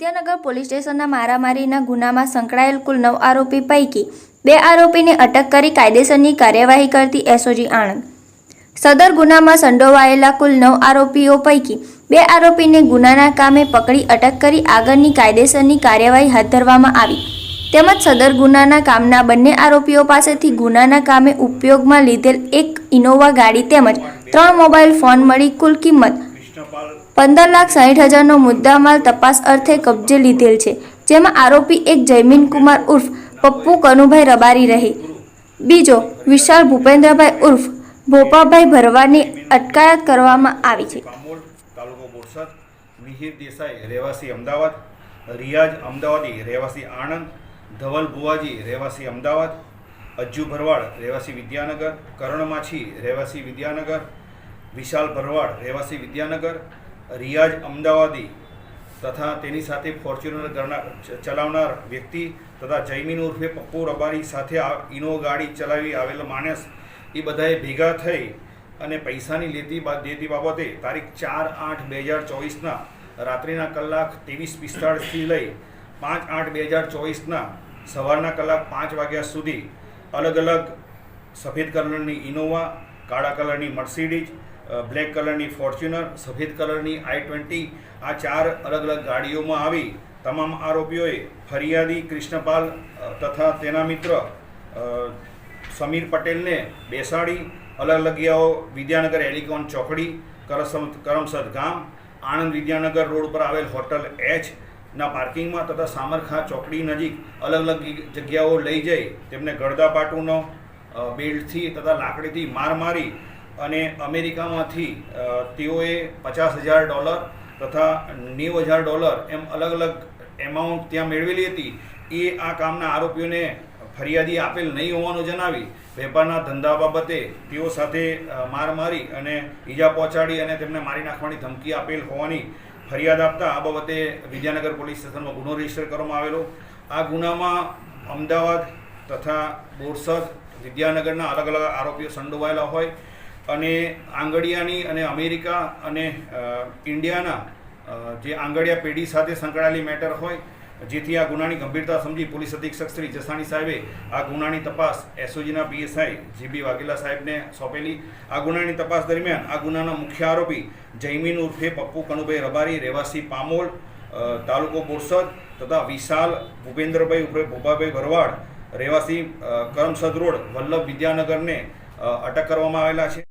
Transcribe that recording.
Vidyanagar police સ્ટેશનના મારામારીના ગુનામાં સંકળાયેલ કુલ નવ આરોપી પૈકી બે આરોપીને અટક કરી કાયદેસરની કાર્યવાહી કરતી એસઓજી આણંદ. સદર ગુનામાં સંડોવાયેલા કુલ નવ આરોપીઓ પૈકી બે આરોપીને ગુનાના કામે પકડી અટક કરી આગળની કાયદેસરની કાર્યવાહી હાથ ધરવામાં આવી. તેમજ સદર ગુનાના કામના બંને આરોપીઓ પાસેથી ગુનાના કામે ઉપયોગમાં લીધેલ એક ઇનોવા ગાડી તેમજ ત્રણ મોબાઈલ ફોન મળી કુલ કિંમત પંદર લાખ સાહીઠ હજારનો મુદ્દામાલ તપાસ અર્થે કબજે લીધેલ છે, જેમાં આરોપી એક જયમીન કુમાર ઉર્ફ, પપ્પુ કનુભાઈ રબારી રહે. બીજો વિશાલ ભૂપેન્દ્રભાઈ ઉર્ફ ભોપાભાઈ ભરવાડની અટકાયત કરવામાં આવી છે. તાલુકો રહેવાસી અમદાવાદ, રિયાજ અમદાવાદી રહેવાસી આણંદ, ધવલ ભુવાજી રહેવાસી અમદાવાદ, અજ્જુ ભરવાડ રહેવાસી વિદ્યાનગર, કરણ માછી રહેવાસી વિદ્યાનગર વિશાલ ભરવાડ, રહેવાસી વિદ્યાનગર રિયાજ અમદાવાદી તથા તેની સાથે ફોર્ચ્યુનર ચલાવનાર વ્યક્તિ તથા જૈમીન ઉર્ફે પપ્પુ રબારી સાથે આ ઇનો ગાડી ચલાવી આવેલો માણસ એ બધાએ ભેગા થઈ અને પૈસાની લેતી દેતી બાબતે તારીખ ચાર આઠ બે હજાર ચોવીસના રાત્રિના કલાક ત્રેવીસ પિસ્તાળીસથી લઈ પાંચ આઠ બે હજાર ચોવીસના સવારના કલાક પાંચ વાગ્યા સુધી અલગ અલગ સફેદ કલરની ઇનોવા, કાળા કલરની મર્સિડીઝ બ્લેક કલરની ફોર્ચ્યુનર, સફેદ કલરની આઈ ટ્વેન્ટી, આ ચાર અલગ અલગ ગાડીઓમાં આવી. તમામ આરોપીઓએ ફરિયાદી કૃષ્ણપાલ તથા તેના મિત્ર સમીર પટેલને બેસાડી અલગ અલગ વિદ્યાનગર એલિકોન ચોકડી કરસમ કરમસદ ગામ, આણંદ વિદ્યાનગર રોડ પર આવેલ હોટલ એચ ના પાર્કિંગમાં તથા સામરખા ચોકડી નજીક અલગ અલગ જગ્યાઓ લઈ જઈ તેમને ગળદાપાટુનો બેલ્ટથી તથા લાકડીથી માર મારી અને અમેરિકામાંથી તેઓએ પચાસ હજાર ડોલર તથા નેવું હજાર ડોલર એમ અલગ અલગ એમાઉન્ટ ત્યાં મેળવેલી હતી. એ આ કામના આરોપીઓને ફરિયાદી આપેલ નહીં હોવાનું જણાવી, વેપારના ધંધા બાબતે તેઓ સાથે માર મારી અને ઈજા પહોંચાડી અને તેમને મારી નાખવાની ધમકી આપેલ હોવાની ફરિયાદ આપતા આ બાબતે વિદ્યાનગર પોલીસ સ્ટેશનમાં ગુનો રજિસ્ટર કરવામાં આવેલો. આ ગુનામાં અમદાવાદ તથા બોરસદ વિદ્યાનગરના અલગ અલગ આરોપીઓ સંડોવાયેલા હોય. અને આંગડિયાની અને અમેરિકા અને ઇન્ડિયાના જે આંગડિયા પેઢી સાથે સંકળાયેલી મેટર હોય, જેથી આ ગુનાની ગંભીરતા સમજી પોલીસ અધિક્ષક શ્રી જસાણી સાહેબે આ ગુનાની તપાસ એસઓજીના પીએસઆઈ જીબી વાઘેલા સાહેબને સોંપેલી. આ ગુનાની તપાસ દરમિયાન આ ગુનાના મુખ્ય આરોપી જૈમીન ઉર્ફે પપ્પુ કનુભાઈ રબારી, રહેવાસી પામોલ તાલુકો બોરસદ તથા વિશાલ ભૂપેન્દ્રભાઈ ઉર્ફે ભોપાભાઈ ભરવાડ, રહેવાસી કરમસદ રોડ વલ્લભ વિદ્યાનગરને અટક કરવામાં આવેલા છે.